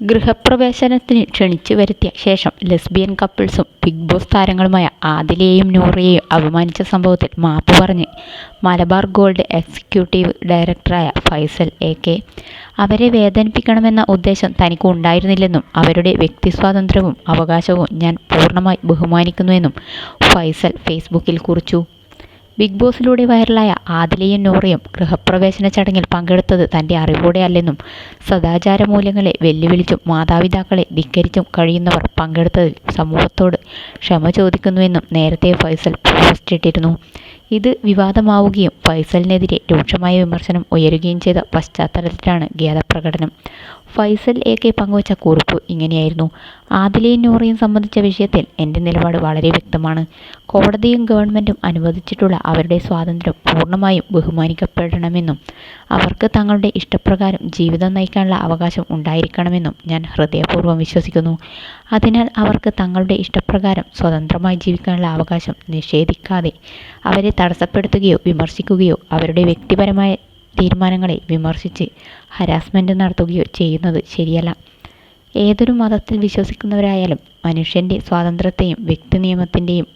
ഗൃഹപ്രവേശനത്തിന് ക്ഷണിച്ചു വരുത്തിയ ശേഷം ലെസ്ബിയൻ കപ്പിൾസും ബിഗ് ബോസ് താരങ്ങളുമായ ആദിലയെയും നൂറയെയും അപമാനിച്ച സംഭവത്തിൽ മാപ്പ് പറഞ്ഞ് മലബാർ ഗോൾഡ് എക്സിക്യൂട്ടീവ് ഡയറക്ടറായ ഫൈസൽ എ കെ. അവരെ വേദനിപ്പിക്കണമെന്ന ഉദ്ദേശം തനിക്ക് ഉണ്ടായിരുന്നില്ലെന്നും അവരുടെ വ്യക്തിസ്വാതന്ത്ര്യവും അവകാശവും ഞാൻ പൂർണമായി ബഹുമാനിക്കുന്നുവെന്നും ഫൈസൽ ഫേസ്ബുക്കിൽ കുറിച്ചു. ബിഗ് ബോസിലൂടെ വൈറലായ ആദിലയും നൂറയും ഗൃഹപ്രവേശന ചടങ്ങിൽ പങ്കെടുത്തത് തന്റെ സദാചാര മൂല്യങ്ങളെ വെല്ലുവിളിച്ചും മാതാപിതാക്കളെ ധിക്കരിച്ചും കഴിയുന്നവർ പങ്കെടുത്തതിൽ സമൂഹത്തോട് ക്ഷമ ചോദിക്കുന്നുവെന്നും നേരത്തെ ഫൈസൽ പോസ്റ്റിട്ടിരുന്നു. ഇത് വിവാദമാവുകയും ഫൈസലിനെതിരെ രൂക്ഷമായ വിമർശനം ഉയരുകയും ചെയ്ത പശ്ചാത്തലത്തിലാണ് ഖേദപ്രകടനം. ഫൈസൽ എ കെ പങ്കുവച്ച കുറിപ്പ് ഇങ്ങനെയായിരുന്നു. ആദിലയും നൂറയും സംബന്ധിച്ച വിഷയത്തിൽ എന്റെ നിലപാട് വളരെ വ്യക്തമാണ്. കോടതിയും ഗവൺമെന്റും അനുവദിച്ചിട്ടുള്ള അവരുടെ സ്വാതന്ത്ര്യം പൂർണമായും ബഹുമാനിക്കപ്പെടണമെന്നും അവർക്ക് തങ്ങളുടെ ഇഷ്ടപ്രകാരം ജീവിതം നയിക്കാനുള്ള അവകാശം ഉണ്ടായിരിക്കണമെന്നും ഞാൻ ഹൃദയപൂർവം വിശ്വസിക്കുന്നു. അതിനാൽ അവർക്ക് തങ്ങളുടെ ഇഷ്ടപ്രകാരം സ്വതന്ത്രമായി ജീവിക്കാനുള്ള അവകാശം നിഷേധിക്കാതെ അവരെ തടസ്സപ്പെടുത്തുകയോ വിമർശിക്കുകയോ അവരുടെ വ്യക്തിപരമായ തീരുമാനങ്ങളെ വിമർശിച്ച് ഹരാസ്മെന്റ് നടത്തുകയോ ചെയ്യുന്നത് ശരിയല്ല. ഏതൊരു മതത്തിൽ വിശ്വസിക്കുന്നവരായാലും മനുഷ്യന്റെ സ്വാതന്ത്ര്യത്തെയും വ്യക്തി നിയമത്തിന്റെയും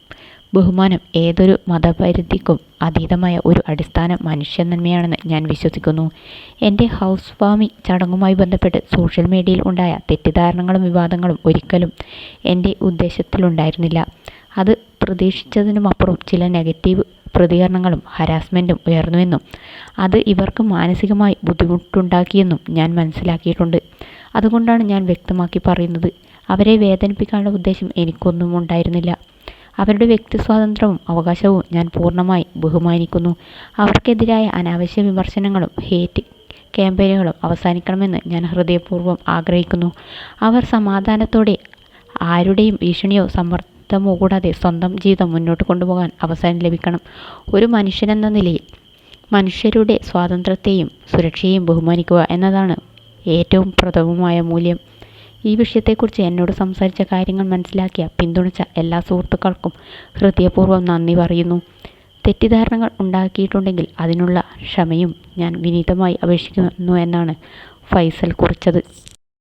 ബഹുമാനം ഏതൊരു മതപരിധിക്കും അതീതമായ ഒരു അടിസ്ഥാന മനുഷ്യനന്മയാണെന്ന് ഞാൻ വിശ്വസിക്കുന്നു. എന്റെ ഹൗസ് വാമി ചടങ്ങുമായി ബന്ധപ്പെട്ട് സോഷ്യൽ മീഡിയയിൽ ഉണ്ടായ തെറ്റിദ്ധാരണകളും വിവാദങ്ങളും ഒരിക്കലും എന്റെ ഉദ്ദേശത്തിലുണ്ടായിരുന്നില്ല അത് പ്രതീക്ഷിച്ചതിനുമപ്പുറം ചില നെഗറ്റീവ് പ്രതികരണങ്ങളും ഹരാസ്മെന്റും ഉയർന്നുവെന്നും അത് ഇവർക്ക് മാനസികമായി ബുദ്ധിമുട്ടുണ്ടാക്കിയെന്നും ഞാൻ മനസ്സിലാക്കിയിട്ടുണ്ട്. അതുകൊണ്ടാണ് ഞാൻ വ്യക്തമാക്കി പറയുന്നത്. അവരെ വേദനിപ്പിക്കാനുള്ള ഉദ്ദേശം എനിക്കൊന്നും ഉണ്ടായിരുന്നില്ല അവരുടെ വ്യക്തി സ്വാതന്ത്ര്യവും അവകാശവും ഞാൻ പൂർണമായി ബഹുമാനിക്കുന്നു. അവർക്കെതിരായ അനാവശ്യ വിമർശനങ്ങളും ഹേറ്റ് ക്യാമ്പയിനുകളും അവസാനിക്കണമെന്ന് ഞാൻ ഹൃദയപൂർവം ആഗ്രഹിക്കുന്നു. അവർ സമാധാനത്തോടെ ആരുടെയും ഭീഷണിയോ സമ്മർദ്ദമോ കൂടാതെ സ്വന്തം ജീവിതം മുന്നോട്ട് കൊണ്ടുപോകാൻ അവസരം ലഭിക്കണം. ഒരു മനുഷ്യനെന്ന നിലയിൽ മനുഷ്യരുടെ സ്വാതന്ത്ര്യത്തെയും സുരക്ഷയെയും ബഹുമാനിക്കുക എന്നതാണ് ഏറ്റവും പ്രഥമമായ മൂല്യം. ഈ വിഷയത്തെക്കുറിച്ച് എന്നോട് സംസാരിച്ച കാര്യങ്ങൾ മനസ്സിലാക്കിയ പിന്തുണച്ച എല്ലാ സുഹൃത്തുക്കൾക്കും ഹൃദയപൂർവം നന്ദി പറയുന്നു. തെറ്റിദ്ധാരണകൾ ഉണ്ടാക്കിയിട്ടുണ്ടെങ്കിൽ അതിനുള്ള ക്ഷമയും ഞാൻ വിനീതമായി അപേക്ഷിക്കുന്നു എന്നാണ് ഫൈസൽ കുറിച്ചത്.